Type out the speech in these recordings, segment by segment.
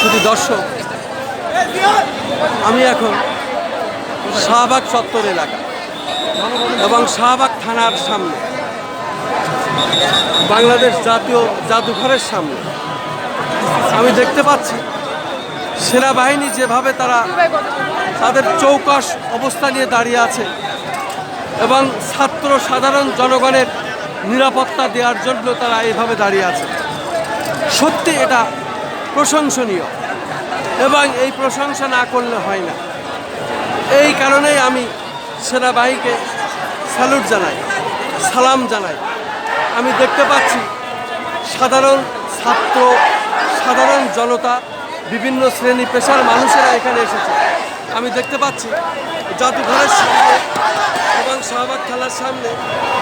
শুধু দর্শক, আমি এখন শাহবাগ চত্বর এলাকা এবং শাহবাগ থানার সামনে, বাংলাদেশ জাতীয় জাদুঘরের সামনে। আমি দেখতে পাচ্ছি সেনাবাহিনী যেভাবে তারা তাদের চৌকস অবস্থা নিয়ে দাঁড়িয়ে আছে এবং ছাত্র সাধারণ জনগণের নিরাপত্তা দেওয়ার জন্য তারা এইভাবে দাঁড়িয়ে আছে। সত্যি এটা প্রশংসনীয়। এবং এই প্রশংসা না করলে হয় না। এই কারণেই আমি সেনাবাহিনীকে স্যালুট জানাই, সালাম জানাই। আমি দেখতে পাচ্ছি সাধারণ ছাত্র, সাধারণ জনতা, বিভিন্ন শ্রেণি পেশার মানুষেরা এখানে এসেছে। আমি দেখতে পাচ্ছি জাদুঘরের সামনে এবং শাহবাগ খেলার সামনে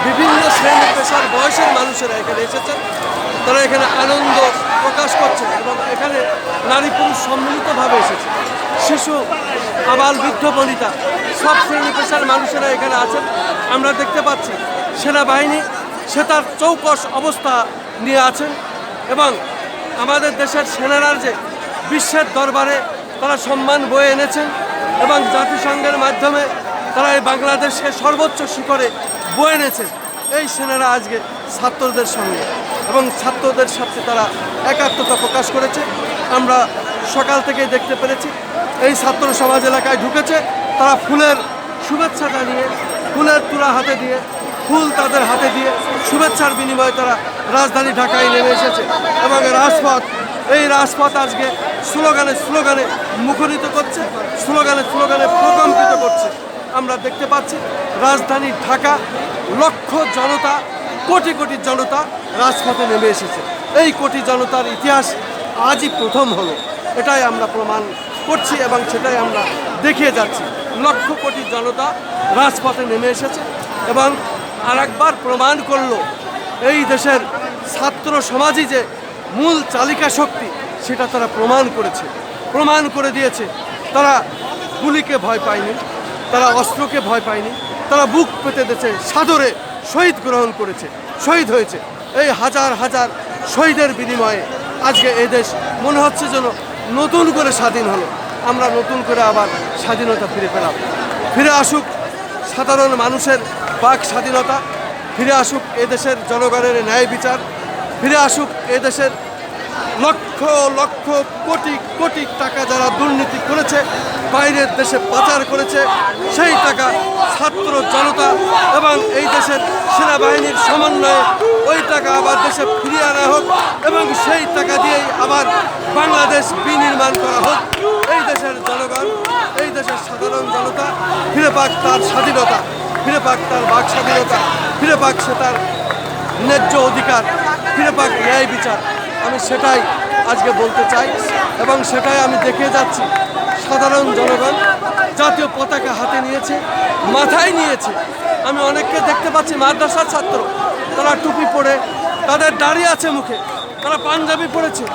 বিভিন্ন শ্রেণি পেশার বয়সের মানুষেরা এখানে এসেছেন। তারা এখানে আনন্দ প্রকাশ করছে এবং এখানে নারী পুরুষ সম্মিলিতভাবে এসেছে। শিশু, আবাল, বৃদ্ধ, বনিতা, সব শ্রেণি পেশার মানুষেরা এখানে আছেন। আমরা দেখতে পাচ্ছি সেনাবাহিনী, সে তার চৌকস অবস্থা নিয়ে আছেন এবং আমাদের দেশের সেনারা যে বিশ্বের দরবারে তারা সম্মান বয়ে এনেছেন এবং জাতিসংঘের মাধ্যমে তারা এই বাংলাদেশকে সর্বোচ্চ শিখরে বয়ে এনেছেন। এই সেনারা আজকে ছাত্রদের সঙ্গে। এবং ছাত্রদের সাথে তারা একাত্মতা প্রকাশ করেছে। আমরা সকাল থেকে দেখতে পেরেছি, এই ছাত্র সমাজ এলাকায় ঢুকেছে। তারা ফুলের শুভেচ্ছা জানিয়ে, ফুলের তুলা হাতে দিয়ে, ফুল তাদের হাতে দিয়ে শুভেচ্ছার বিনিময়ে তারা রাজধানী ঢাকায় নেমে এসেছে এবং রাজপথ, এই রাজপথ আজকে স্লোগানে স্লোগানে মুখরিত করছে, স্লোগানে স্লোগানে প্রকম্পিত করছে। আমরা দেখতে পাচ্ছি, রাজধানী ঢাকা, লক্ষ জনতা কোটি কোটি জনতা রাজপথে নেমে এসেছে। এই কোটি জনতার ইতিহাস আজই প্রথম হলো। এটাই আমরা প্রমাণ করছি এবং সেটাই আমরা দেখিয়ে যাচ্ছি। লক্ষ কোটি জনতা রাজপথে নেমে এসেছে এবং আরেকবার প্রমাণ করল এই দেশের ছাত্র সমাজই যে মূল চালিকা শক্তি, সেটা তারা প্রমাণ করেছে। প্রমাণ করে দিয়েছে। তারা গুলিকে ভয় পায়নি, তারা অস্ত্রকে ভয় পায়নি, তারা বুক পেতে দিয়েছে সাদরে। শহীদ গ্রহণ করেছে, শহীদ হয়েছে। এই হাজার হাজার শহীদের বিনিময়ে আজকে এই দেশ মনে হচ্ছে যেন নতুন করে স্বাধীন হলো। আমরা নতুন করে আবার স্বাধীনতা ফিরে পেলাম। ফিরে আসুক সাধারণ মানুষের বাক স্বাধীনতা, ফিরে আসুক এদেশের জনগণের ন্যায় বিচার, ফিরে আসুক এদেশের লক্ষ লক্ষ, কোটি কোটি টাকা যারা দুর্নীতি করেছে, বাইরের দেশে পাচার করেছে, সেই টাকা ছাত্র জনতা এবং এই দেশের সেনাবাহিনীর সমন্বয়ে ওই টাকা আবার দেশে ফিরিয়ে আনা হোক এবং সেই টাকা দিয়েই আবার বাংলাদেশ বিনির্মাণ করা হোক। এই দেশের জনগণ, এই দেশের সাধারণ জনতা, ফিরে পাক তার স্বাধীনতা, ফিরে পাক তার বাক স্বাধীনতা, ফিরে পাক সে তার ন্যায্য অধিকার, ফিরে পাক ন্যায় বিচার। আমি সেটাই আজকে বলতে চাই এবং সেটাই আমি দেখে যাচ্ছি। সাধারণ জনগণ জাতীয় পতাকা হাতে নিয়েছে, মাথায় নিয়েছে। আমি অনেককে দেখতে পাচ্ছি, মাদ্রাসার ছাত্র, তারা টুপি পরে, তাদের দাঁড়িয়ে আছে মুখে, তারা পাঞ্জাবি পরেছে,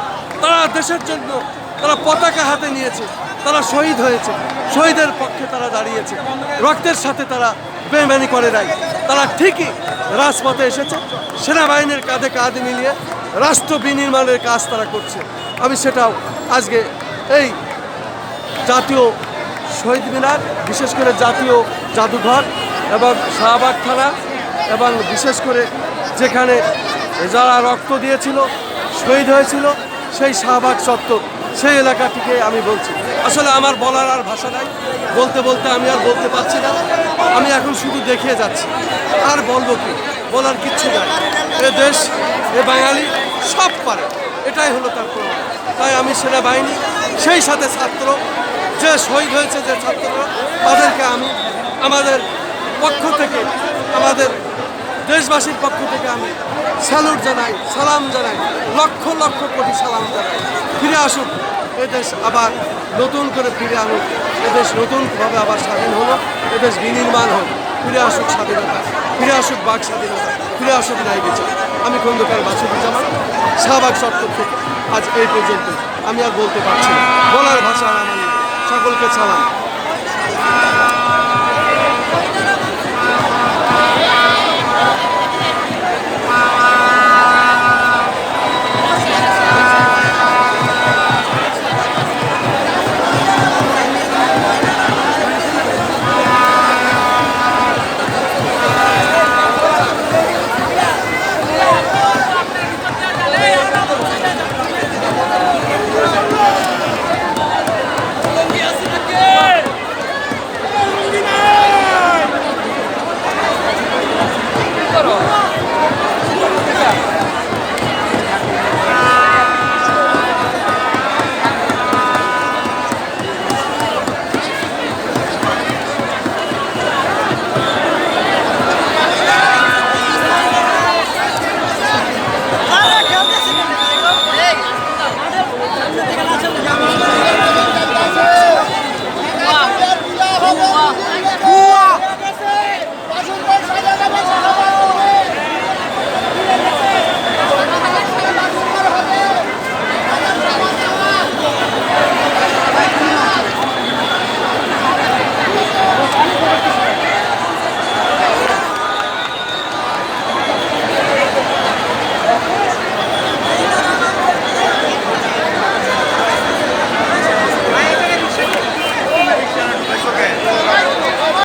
তারা দেশের জন্য, তারা পতাকা হাতে নিয়েছে, তারা শহীদ হয়েছে, শহীদের পক্ষে তারা দাঁড়িয়েছে, রক্তের সাথে তারা বেমানি করে নাই। তারা ঠিকই রাজপথে এসেছে, সেনাবাহিনীর কাঁধে কাঁধ মিলিয়ে রাষ্ট্র বিনির্মাণের কাজ তারা করছে। আমি সেটাও আজকে এই জাতীয় শহীদ মিনার, বিশেষ করে জাতীয় জাদুঘর এবং শাহবাগ থানা এবং বিশেষ করে যেখানে যারা রক্ত দিয়েছিল, শহীদ হয়েছিল, সেই শাহবাগ চত্বর, সেই এলাকাটিকে আমি বলছি। আসলে আমার বলার আর ভাষা নাই। বলতে বলতে আমি আর বলতে পারছি না। আমি এখন শুধু দেখিয়ে যাচ্ছি। আর বলব কি? বলার কিচ্ছু নাই। এ দেশ, এ বাঙালি সব পারে। এটাই হলো তার প্রমাণ। তাই আমি সেনাবাহিনী, সেই সাথে ছাত্র, যে শহীদ হয়েছে যে ছাত্ররা তাদেরকে আমি, আমাদের পক্ষ থেকে, আমাদের দেশবাসীর পক্ষ থেকে আমি স্যালুট জানাই, সালাম জানাই, লক্ষ লক্ষ কোটি সালাম জানাই। ফিরে আসুক এদেশ আবার নতুন করে ফিরে আনুক। এদেশ নতুনভাবে আবার স্বাধীন হলো, এদেশ বিনির্মাণ হোক। ফিরে আসুক স্বাধীনতা, ফিরে আসুক বাক স্বাধীনতা, ফিরে আসুক ন্যায় বিচার। আমি খন্দকার বাসুদুজ্জামান শাহবাগ চত্বর থেকে আজ এই পর্যন্ত আমি আর বলতে পারছি বলার ভাষা আমার সকলকে সালাম।